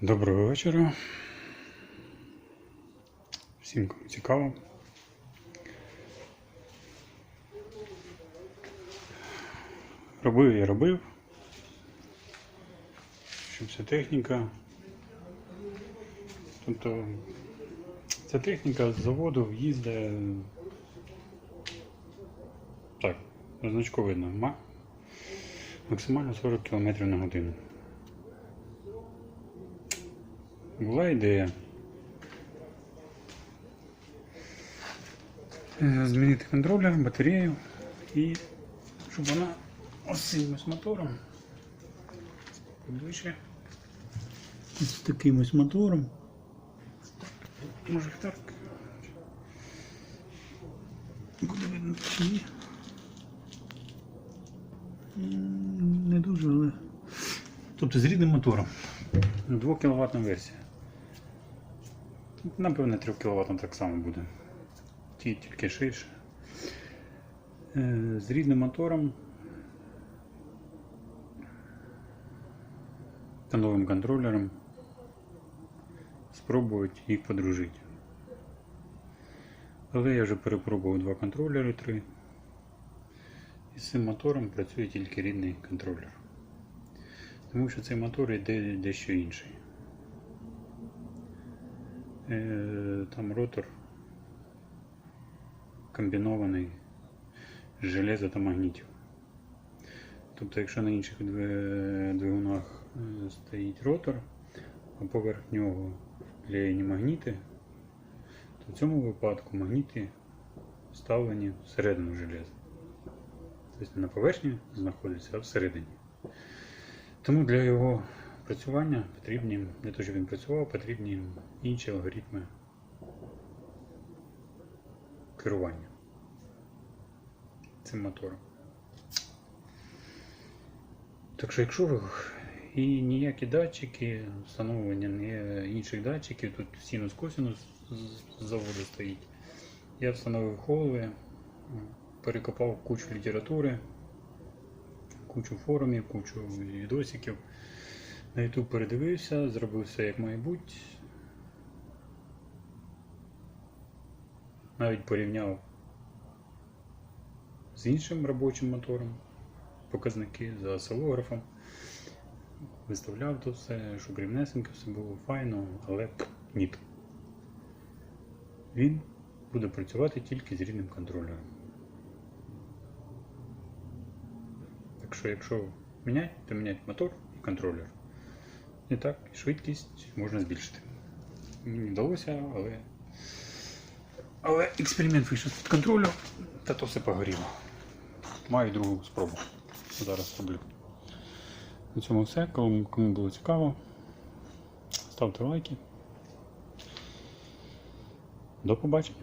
Доброго вечора. Всім кому цікаво. Робив я робив. Що вся техніка. Тобто ця техніка з заводу їздить. Так, на значку видно. Максимально 40 км на годину. Була ідея е, змінити контролер, батарею і щоб вона ось цим ось мотором ближче з таким ось мотором. Може так. Буде видно чи ні. Не дуже, але. Тобто з рідним мотором. 2 кВт версія. Напевне 3 кВт так само буде. Ті тільки ширше. Е, З рідним мотором та новим контролером спробувати їх подружити. Але я вже перепробував два контролери, три. І з цим мотором працює тільки рідний контролер. Тому що цей мотор йде дещо інший. Е, Там ротор комбінований з железа та магнітів. Тобто, якщо на інших двигунах е, стоїть ротор, а поверх нього вклеєні магніти, то в цьому випадку магніти вставлені всередину железа. Тобто не на поверхні знаходиться, а всередині. Тому для його працювання потрібні, для того, щоб він працював, потрібні інші алгоритми керування цим мотором. Так що, якщо і ніякі датчики, встановлення інших датчиків, тут синус косинус з- заводу стоїть. Я встановив холви, перекопав кучу літератури, кучу форумів, кучу відосиків. На YouTube передивився, зробив все як має бути. Навіть порівняв з іншим робочим мотором показники за осцилографом. Виставляв то все, щоб рівнесенько все було файно, але ні. Він буде працювати тільки з рідним контролером. Так що, якщо міняти, то міняти мотор і контролер. І так, швидкість можна збільшити. Мені вдалося, але. Але експеримент вийшов з контролю, та то все погоріло. Маю другу спробу. Зараз роблю. На цьому все. Кому було цікаво, ставте лайки. До побачення.